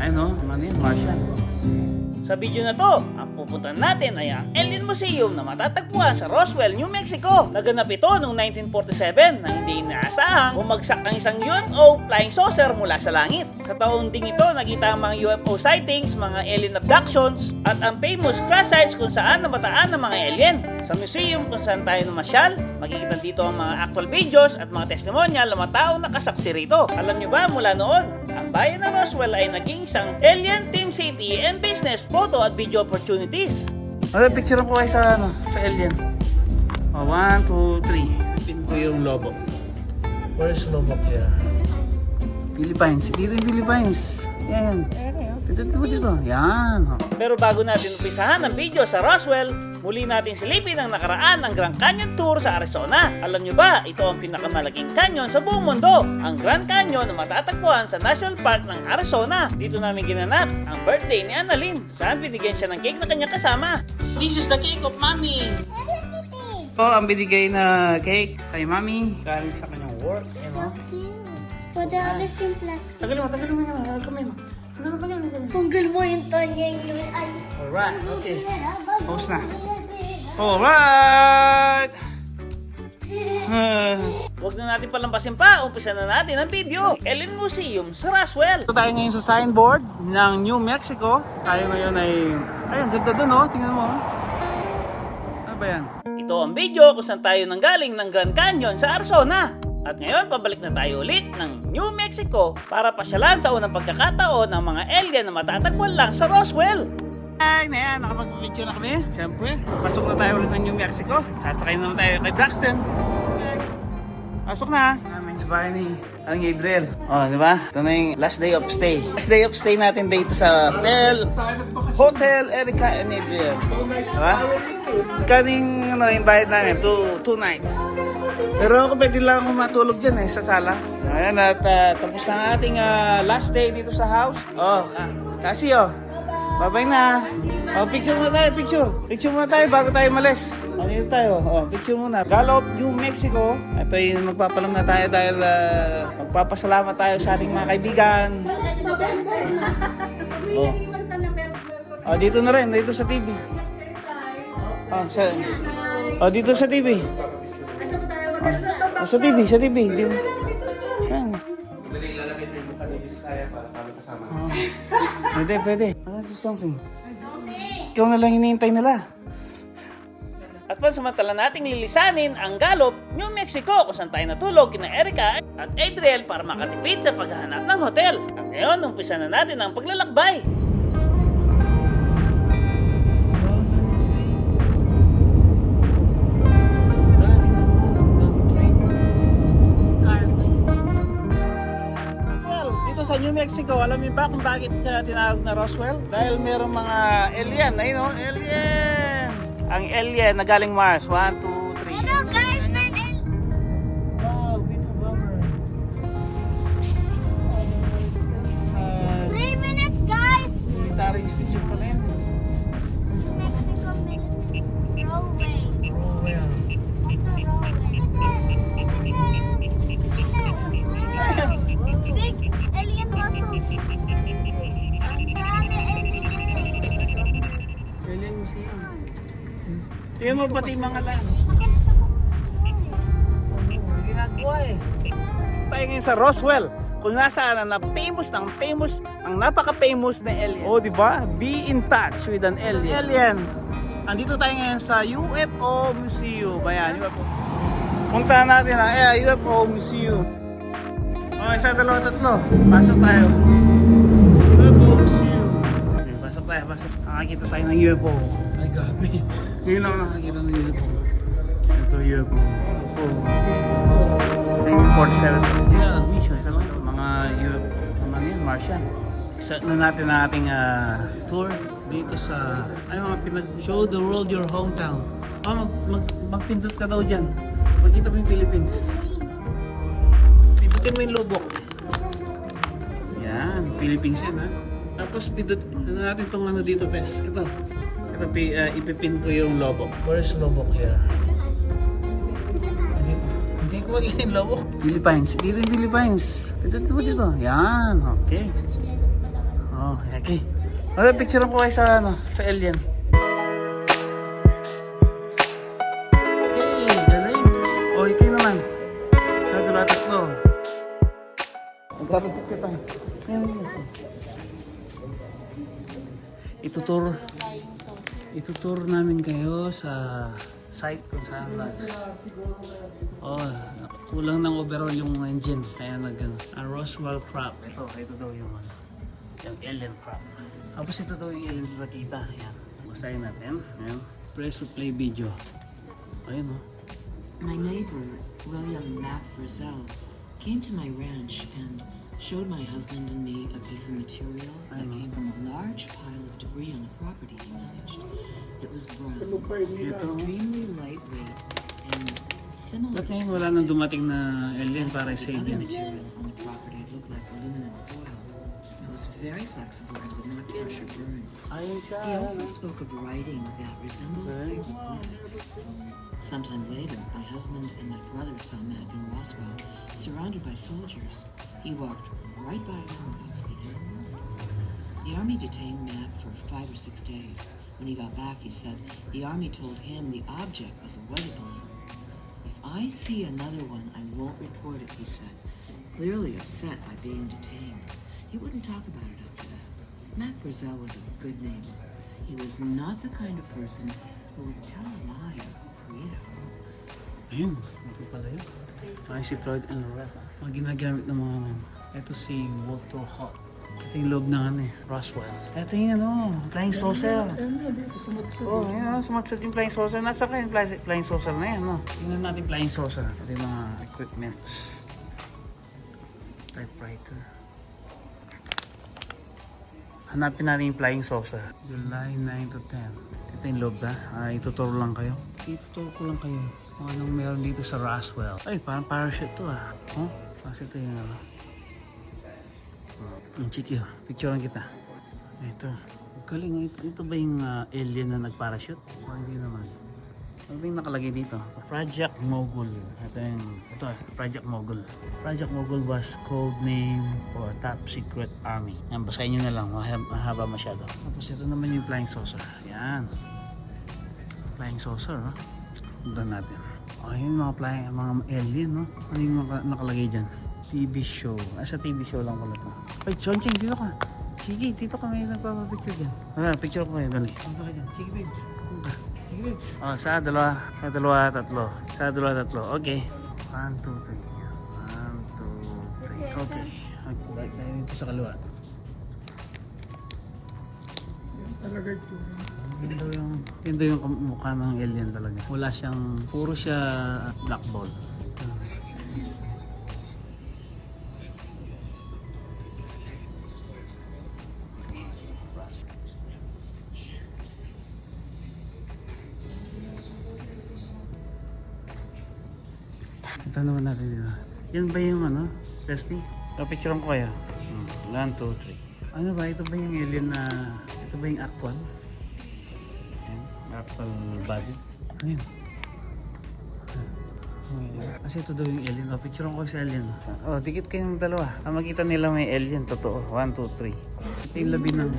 Ayun no, ano yun, Martian. Sa video na to, ang pupuntahan natin ay ang Alien Museum na matatagpuan sa Roswell, New Mexico. Naganap ito noong 1947 na hindi inaasahang bumagsak ang isang UFO flying saucer mula sa langit. Sa taong ding ito, nakita ang mga UFO sightings, mga alien abductions, at ang famous crash sites kung saan namataan ng mga alien. Sa museum kung saan tayo namasyal, makikita dito ang mga actual videos at mga testimonyal ng mga taong nakasaksi rito. Alam nyo ba mula noon, ang bayan ng Roswell ay naging isang alien team city and business photo at video opportunities. Ano, picture ko kayo sa, ano, sa alien. Oh, one, two, three. Pin ko yung lobo. Where's lobo here? Philippines. Dito yung Philippines. Yan. Dito, dito, dito. Yan. Pero bago natin umpisahan ang video sa Roswell, muli natin silipin ang nakaraan ng Grand Canyon Tour sa Arizona. Alam nyo ba, ito ang pinakamalaking canyon sa buong mundo. Ang Grand Canyon na matatagpuan sa National Park ng Arizona. Dito namin ginanap ang birthday ni Annalyn. Saan binigyan siya ng cake na kanyang kasama. This is the cake of mommy. Ito ang binigay na cake kay mami. Galing sa kanyang work. Yan o. But the others yung plastic. Tagalin mo, tagalin mo yan. Kamay mo. Tunggal mo yung tonyeng yung ay. Alright, okay. Post na. Alright! Huwag na natin palampasin pa, umpisa na natin ang video. Alien Museum sa Roswell. Ito tayo ngayon sa signboard ng New Mexico. Tayo ngayon ay... Ay, ang ganda doon oh. Tingnan mo. oh. Ano ba yan? Ito ang video kung saan tayo nanggaling ng Grand Canyon sa Arizona. At ngayon, pabalik na tayo ulit ng New Mexico para pasyalan sa unang pagkakataon ng mga alien na matatagpuan lang sa Roswell. Ay, na yan. Nakapag-picture na kami. Siyempre, pasok na tayo ulit ng New Mexico. Sasakay naman tayo kay Braxton. Pasok na. Namin sa bahay ni Aling Adriel. Oh, di ba? Ito na yung last day of stay. Last day of stay natin dito sa hotel. Hotel Erica and Adriel. Diba? Kaning, ano, yung bayad namin, two, two nights. Pero ako pwede lang ako matulog dyan eh, sa sala. Ayan, at ah, tapos na ating ah, last day dito sa house. Oh, ka- kasi oh. Bye-bye na. Oh, picture muna tayo, picture. Picture muna tayo bago tayo malis. Ano yun tayo? Oh, picture muna. Gallup, New Mexico. Ito yung magpapalam na tayo dahil ah, magpapasalamat tayo sa ating mga kaibigan. Oh. Oh, dito na rin, dito sa TV. Oh, sa Oh, dito sa TV. Oh, sa TV, sa TV. Di ba? Yan. Oh. Pwede, pwede. Ano si something? Ikaw na lang hinihintay nila. At pansamantala nating lilisanin ang Gallup, New Mexico kung saan tayo natulog kina Erica at Adriel para makatipid sa paghahanap ng hotel. At ngayon, umpisa na natin ang paglalakbay. New Mexico, alam niyo ba kung bakit siya tinawag na Roswell? Dahil merong mga alien, ayun o, alien! Ang alien na galing Mars, 1, 2, 3. Hello guys, name. Wow, bomber. Uh, Three minutes guys. military institute Tingnan mo pati mga lang. Ginagawa eh. Tayo ngayon sa Roswell. Kung nasaan na famous ng famous, ang napaka-famous na alien. Oh, di ba? Be in touch with an alien. Alien. Andito tayo ngayon sa UFO Museum. Ayan, UFO. Puntahan natin ang eh, UFO Museum. Oh, isa, dalawa, tatlo. Pasok tayo. UFO Museum. Pasok tayo, pasok. Nakakita tayo ng UFO. Grabe. Ngayon ako nakakita ng UFO. Ito UFO. UFO. 1947. General mission. Isa lang. Mga UFO. Mga yun, Martian. Start na natin ang ating ah, tour dito sa ay mga pinag show the world your hometown. Oh, mag, mag, magpindot ka daw dyan. Magkita mo yung Philippines. Pindutin mo yung lubok. Yan, Philippines yan ha. Tapos pindot, ano natin tong ano dito, Pes? Ito. Ito, pi, uh, ipipin ko yung lobok. Where's lobok here? Hindi, hindi ko magiging yung lobok. Philippines. Dito yung Philippines. Dito, dito, dito. Yan, okay. Oh. Okay. Ano, picture ko kayo sa, ano, sa alien. Okay, galing. O, ikaw naman. Sa dalawa tatlo. Magpapapicture tayo. Ayan. Itutur, itutur namin kayo sa site kung saan nags. Oh, kulang ng overall yung engine. Kaya nag ano, ah, Roswell crab. Ito, ito daw yung ano, yung alien crab. Tapos ito daw yung alien na nakita. Ayan. Basahin natin. Ayan. Press to play video. Ayun oh. My neighbor, William Mac Brazell, came to my ranch and showed my husband and me a piece of material that uh-huh. came from a large pile of debris on a property he managed. It was brown, extremely lightweight, and similar Ba't to ngayon wala nang dumating na alien para the i-save other yan? material on the property very flexible and would not pressure burn. He also spoke of writing that resembled Okay. Sometime later, my husband and my brother saw Mac in Roswell, surrounded by soldiers. He walked right by them without speaking a word. The army detained Mac for five or six days. When he got back, he said the army told him the object was a weather balloon. If I see another one, I won't report it, he said, clearly upset by being detained. He wouldn't talk about it after that. Mac Brazell was a good neighbor. He was not the kind of person who would tell a lie or create a hoax. Ayun, ito pala yun. Ay, si Floyd and Loretta. Mga ginagamit ng mga ano. Ito si Walter Hott. Ito yung loob ng ano eh, Roswell. Ito yung ano, flying saucer. Oh, yun ano, sumagsad yung flying saucer. Nasa ka yung fly- flying saucer na yan, no? Tingnan natin flying saucer. Ito yung mga equipment. Typewriter. Hanapin natin yung flying saucer. July 9 to 10. Ito yung loob na. Ah, ituturo lang kayo. Ituturo ko lang kayo. Kung anong meron dito sa Roswell. Ay, parang parachute to ah. Oh, kasi ito yung ano. Ang chiki. Picturean kita. Ito. Galing. Ito, ito ba yung ah, alien na nagparachute? Hindi naman. Ano yung nakalagay dito? Project Mogul. Ito yung, ito, Project Mogul. Project Mogul was code name for Top Secret Army. Yan, basahin nyo na lang. Mahaba, masyado. Tapos ito naman yung flying saucer. Yan. Flying saucer, no? Tignan natin. Oh, yun mga flying, mga alien, no? Ano yung nakalagay dyan? TV show. Ah, sa TV show lang pala to. Ay, Chonching, dito ka. Sige, dito ka nagpapapicture dyan. Ah, picture ko kayo, dali. Punta ka dyan. Sige, babes. Oh, sa dalawa. Sa dalawa, tatlo. Sa dalawa, tatlo. Okay. One, two, three. One, two, three. Okay. Okay, balik tayo dito sa kaliwa. Yun daw yung, yun daw yung mukha ng alien talaga. Wala siyang, puro siya black ball. Ito naman natin dito. Yan ba yung ano, Leslie? Kapicturean ko kayo. Hmm. One, two, three. Ano ba? Ito ba yung alien na... Ito ba yung actual? Yan. Actual body? Ano yun? Ah, Kasi ito daw yung alien. Oh, picturean ko sa alien. Oh, dikit kayong dalawa. Ah, makita nila may alien. Totoo. One, two, three. Ito yung labi ng...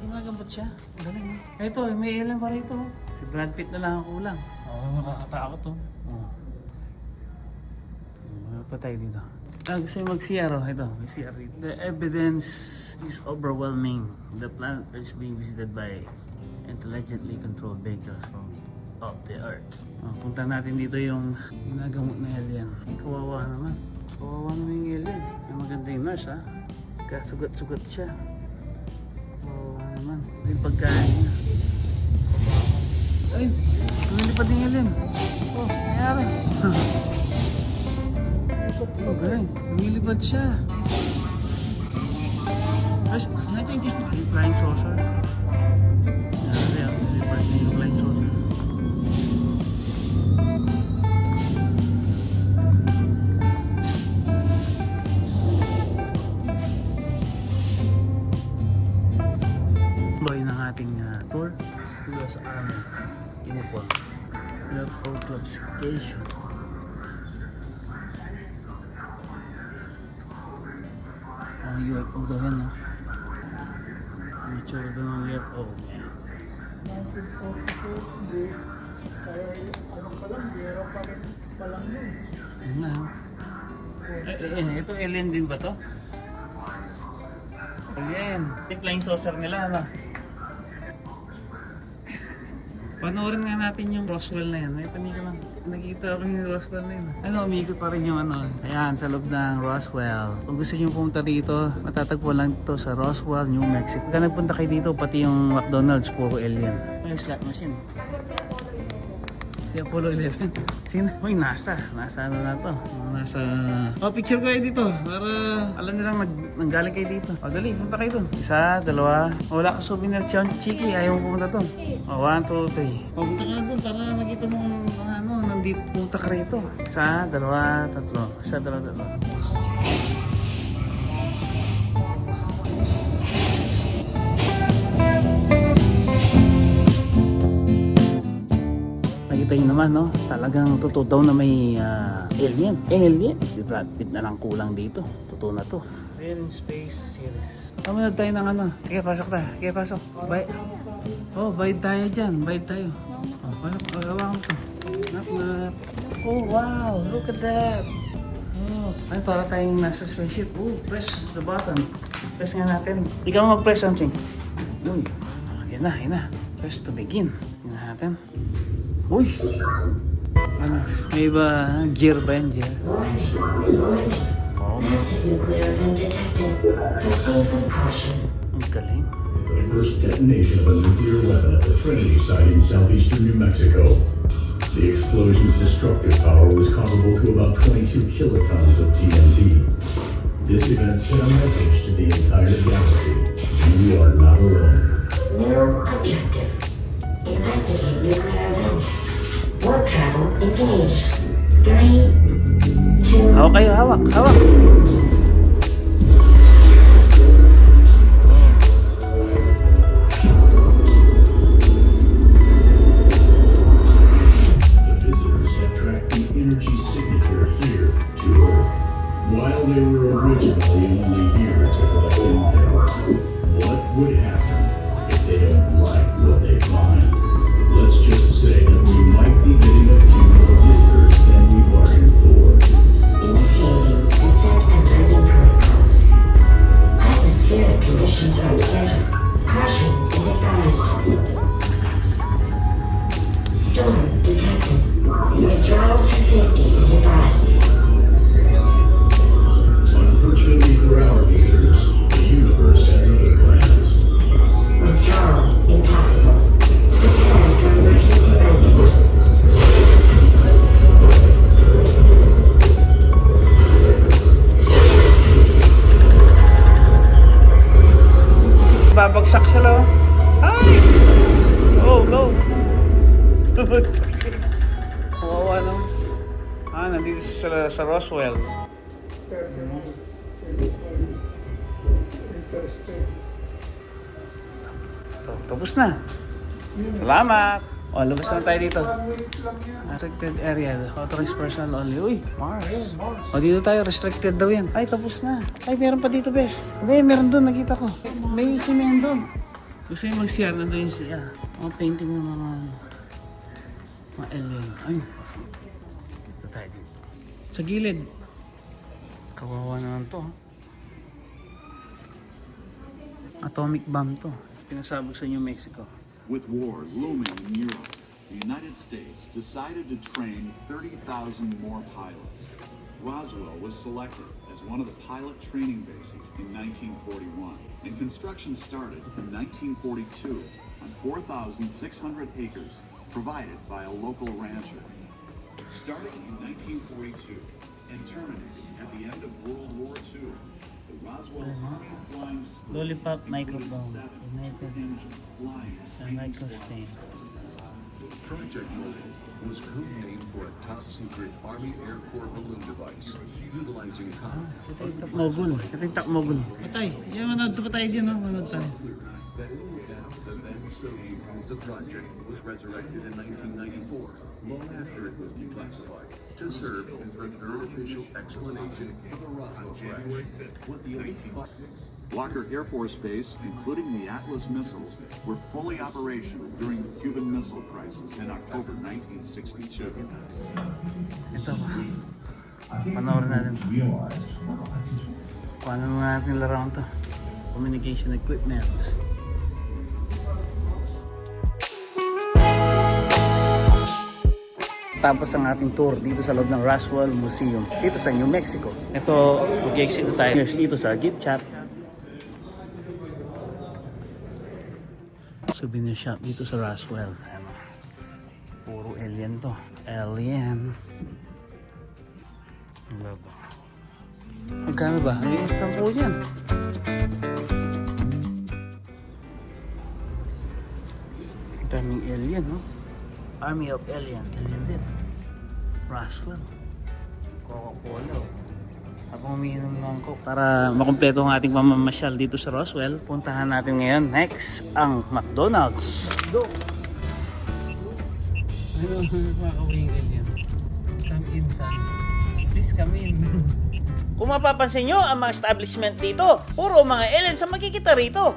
Ginagambot siya. Galing. oh. Ito, may alien pa rito. Si Brad Pitt na lang ang kulang. Oh, nakakatakot to. Oh. Pa tayo dito? Ah, gusto nyo mag-CR oh. Ito, may CR dito. The evidence is overwhelming. The planet is being visited by intelligently controlled vehicles from off the Earth. Oh, punta natin dito yung ginagamot na alien. Kawawa naman. Kawawa naman yung alien. May maganda yung nurse ha. Kasugat-sugat siya. Kawawa naman. Yung pagkain niya. Ay! Lumilipad yung alien. Oh, nangyari. Oh, galing. Lumilipad siya. Ay, natin yung yung flying saucer. Yan, yan. Lumilipad. Tuloy ng ating uh, tour dito sa Army Uniform. UFO Classification. Ang UFO daw yan, no? May old. Yeah. 1942, hindi. Kaya ano pa lang, gera pa rin pa lang yun. Eh, eh, eh, ito alien din ba to? Alien. Yung flying saucer nila, ano? Panoorin nga natin yung Roswell na yan. May panika lang. Nakita ko yung Roswell na yun. Ano, umiikot pa rin yung ano. Ayan, sa loob ng Roswell. Kung gusto nyo pumunta dito, matatagpuan lang ito sa Roswell, New Mexico. Pagka nagpunta kayo dito, pati yung McDonald's, puro alien. May slot machine. Si Apollo 11. Sino? Uy, NASA. NASA ano na to? Nasa... Oh, picture kayo dito. Para alam nilang nag, nanggaling kayo dito. O, dali. Punta kayo dun. Isa, dalawa. Oh, wala ka souvenir, Chion Chiki. Ayaw mo pumunta dun. O, one, two, three. O, punta ka na dun para makita mo mga ano, nandito. Punta ka rito. Isa, dalawa, tatlo. Isa, dalawa, tatlo. Naman, no? Talagang totoo daw na may ah, alien. Alien! Si Brad Pitt na lang kulang dito. Totoo na to. Alien Space Series. Kamunod tayo ng ano. Sige, pasok tayo. Sige, pasok. Bay oh, bayad tayo dyan. Bayad tayo. Oh, paano? Oh, hawakan to. Knock, knock. Oh, wow! Look at that! Oh, ay, para tayong nasa spaceship. Oh, press the button. Press nga natin. Ikaw mag-press something. Uy, ah, yan na, yan na. Press to begin. Yan natin. Uy! Ano? May iba, gear ba yan? Gear? Oh, Massive nuclear event detected. Proceed with caution. ang galing. the first detonation of a nuclear weapon at the Trinity site in southeastern New Mexico. The explosion's destructive power was comparable to about 22 kilotons of TNT. This event sent a message to the entire galaxy. You are not alone. New objective. Investigate nuclear event. Warp travel engaged. Three, two, Hawak kayo, hawak, hawak. Babagsak siya lo. Ay! Oh, go! Babagsak siya. Kawawa naman. Ah, nandito siya sa, sa Roswell. Interstate. Ito, tapos na. Salamat! O, labas na tayo dito. Restricted area, authorized personnel only. Uy, Mars. O, dito tayo, restricted daw yan. Ay, tapos na. Ay, meron pa dito, bes. Hindi, meron doon, nakita ko. May sinihan doon. Gusto yung mag-CR, nandun yung CR. Mga painting ng mga, mga alien. Ay, dito tayo dito. Sa gilid. Kawawa naman to. Atomic bomb to. Pinasabog sa New Mexico. With war looming in Europe, the United States decided to train 30,000 more pilots. Roswell was selected as one of the pilot training bases in 1941, and construction started in 1942 on 4,600 acres provided by a local rancher. Starting in 1942 and terminating at the end of World War II, the Roswell Army Flying School Lollipop microphone. United flying training. Project Mogul was code name for a top secret Army Air Corps balloon device utilizing mogul. Ito yung tak mogul. Patay. Yan, manood pa tayo no? Manood tayo. that in the event the then Soviet the project was resurrected in 1994, long after it was declassified, to serve as the third official explanation for the Roswell crash. January 5th, what the Walker Air Force Base, including the Atlas missiles, were fully operational during the Cuban Missile Crisis in October 1962. Ito ba? Panoorin natin. Paano natin larawan to? Communication equipment. Tapos ang ating tour dito sa loob ng Roswell Museum dito sa New Mexico. Ito, mag-exit na tayo dito sa gift shop. Souvenir shop dito sa Roswell. Ano, puro alien to. Alien. Love. Magkano ba? Ang liit lang po yan. Ang Daming alien, no? Army of Alien. Alien. Roswell. Coca-Cola. Habang umiinom ng Coke. Para makumpleto ang ating pamamasyal dito sa Roswell, puntahan natin ngayon next ang McDonald's. Do. Ano makakawing alien? Come in, come. Please come in. Kung mapapansin nyo, ang mga establishment dito, puro mga alien sa makikita rito.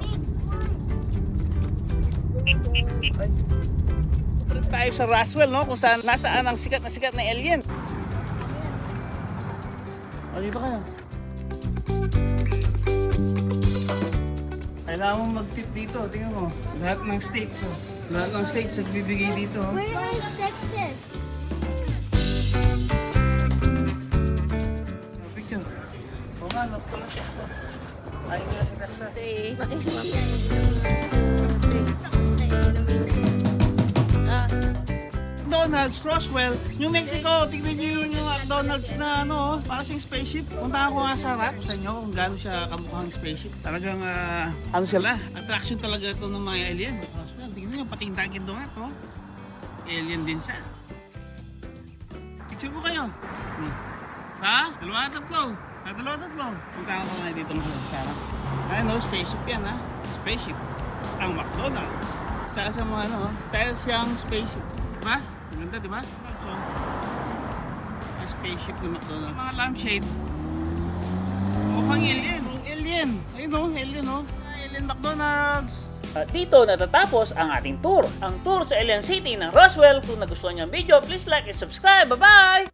Tayo sa Roswell, no? Kung saan nasaan ang sikat na sikat na alien. O, dito kayo. Kailangan mo mag-tip dito. Tingnan mo. Lahat ng states, oh. Lahat ng states nagbibigay dito, oh. Where is Texas? Picture. O nga, no? Pula siya. Ayun na si Texas. McDonald's, Roswell, New Mexico. Tignan niyo yung McDonald's na ano, para siyang spaceship. Puntahan ko nga sa rack sa inyo kung gaano siya kamukhang spaceship. Talagang, ah, ano sila, attraction talaga ito ng mga alien. Roswell, tignan niyo, pati yung Dunkin Donut, oh. Alien din siya. Picture ko kayo. Hmm. Sa? Dalawa tatlo. Sa dalawa tatlo. Puntahan ko nga dito ng sarap. Ayun, no, spaceship yan, ha? Spaceship. Ang McDonald's. Style siyang mga ano, style siyang spaceship. Diba? Maganda, diba? So, ang spaceship ng McDonald's. Mga lampshade. Mukhang alien. Mukhang alien. Ayun no, alien no. Alien McDonald's. At dito natatapos ang ating tour. Ang tour sa Alien City ng Roswell. Kung nagustuhan niyo ang video, please like and subscribe. Bye-bye!